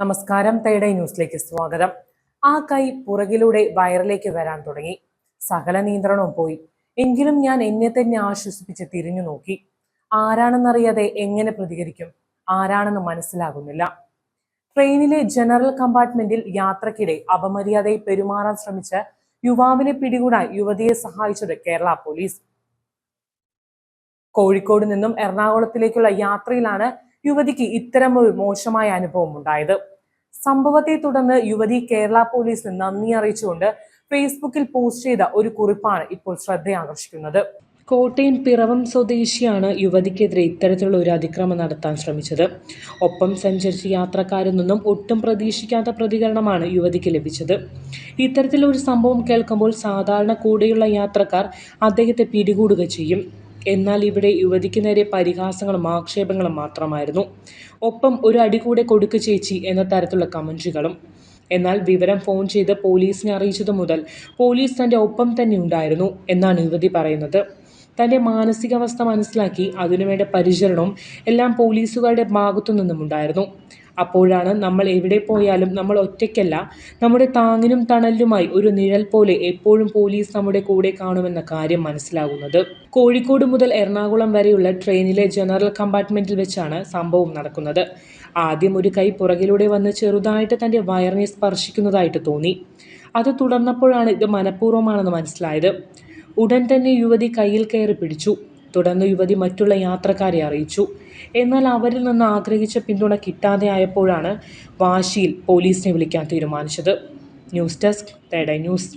നമസ്കാരം തേടൈ ന്യൂസിലേക്ക് സ്വാഗതം. ആ കൈ പുറകിലൂടെ വയറിലേക്ക് വരാൻ തുടങ്ങി. സകല നിയന്ത്രണവും പോയി. എങ്കിലും ഞാൻ എന്നെ തന്നെ ആശ്വസിപ്പിച്ച് തിരിഞ്ഞു നോക്കി. ആരാണെന്നറിയാതെ എങ്ങനെ പ്രതികരിക്കും? ആരാണെന്ന് മനസ്സിലാകുന്നില്ല. ട്രെയിനിലെ ജനറൽ കമ്പാർട്ട്മെന്റിൽ യാത്രക്കിടെ അപമര്യാദയെ പെരുമാറാൻ ശ്രമിച്ച യുവാവിനെ പിടികൂടാൻ യുവതിയെ സഹായിച്ചത് കേരള പോലീസ്. കോഴിക്കോട് നിന്നും എറണാകുളത്തിലേക്കുള്ള യാത്രയിലാണ് യുവതിക്ക് ഇത്തരമൊരു മോശമായ അനുഭവം ഉണ്ടായത്. സംഭവത്തെ തുടർന്ന് യുവതി കേരള പോലീസിന് നന്ദി അറിയിച്ചുകൊണ്ട് ഫേസ്ബുക്കിൽ പോസ്റ്റ് ചെയ്ത ഒരു കുറിപ്പാണ് ഇപ്പോൾ ശ്രദ്ധയാകർഷിക്കുന്നത്. കോട്ടയം പിറവം സ്വദേശിയാണ് യുവതിക്കെതിരെ ഇത്തരത്തിലുള്ള ഒരു അതിക്രമം നടത്താൻ ശ്രമിച്ചത്. ഒപ്പം സഞ്ചരിച്ച യാത്രക്കാരിൽ നിന്നും ഒട്ടും പ്രതീക്ഷിക്കാത്ത പ്രതികരണമാണ് യുവതിക്ക് ലഭിച്ചത്. ഇത്തരത്തിലൊരു സംഭവം കേൾക്കുമ്പോൾ സാധാരണ കൂടെയുള്ള യാത്രക്കാർ അദ്ദേഹത്തെ പിടികൂടുക ചെയ്യും. എന്നാൽ ഇവിടെ യുവതിക്ക് നേരെ പരിഹാസങ്ങളും ആക്ഷേപങ്ങളും മാത്രമായിരുന്നു. ഒപ്പം ഒരു അടി കൂടെ കൊടുക്ക് ചേച്ചി എന്ന തരത്തിലുള്ള കമന്റുകളും. എന്നാൽ വിവരം ഫോൺ ചെയ്ത് പോലീസിനെ അറിയിച്ചതു മുതൽ പോലീസ് തന്റെ ഒപ്പം തന്നെ ഉണ്ടായിരുന്നു എന്നാണ് യുവതി പറയുന്നത്. തന്റെ മാനസികാവസ്ഥ മനസ്സിലാക്കി അതിനുവേണ്ട പരിചരണവും എല്ലാം പോലീസുകാരുടെ ഭാഗത്തു നിന്നും ഉണ്ടായിരുന്നു അപ്പോഴാണ് നമ്മൾ എവിടെ പോയാലും നമ്മൾ ഒറ്റയ്ക്കല്ല നമ്മുടെ താങ്ങിനും തണലിലുമായി ഒരു നിഴൽ പോലെ എപ്പോഴും പോലീസ് നമ്മുടെ കൂടെ കാണുമെന്ന കാര്യം മനസ്സിലാകുന്നത് കോഴിക്കോട് മുതൽ എറണാകുളം വരെയുള്ള ട്രെയിനിലെ ജനറൽ കമ്പാർട്ട്മെന്റിൽ വെച്ചാണ് സംഭവം നടക്കുന്നത്. ആദ്യം ഒരു കൈ പുറകിലൂടെ വന്ന് ചെറുതായിട്ട് തന്റെ വയറിനെ സ്പർശിക്കുന്നതായിട്ട് തോന്നി. അത് തുടർന്നപ്പോഴാണ് ഇത് മനഃപൂർവമാണെന്ന് മനസ്സിലായത്. ഉടൻ തന്നെ യുവതി കയ്യിൽ കയറി പിടിച്ചു. തുടർന്ന് യുവതി മറ്റുള്ള യാത്രക്കാരെ അറിയിച്ചു. എന്നാൽ അവരിൽ നിന്ന് ആഗ്രഹിച്ച പിന്തുണ കിട്ടാതെ ആയപ്പോഴാണ് വാശിയിൽ പോലീസിനെ വിളിക്കാൻ തീരുമാനിച്ചത്. ന്യൂസ് ഡെസ്ക് തേടൈ ന്യൂസ്.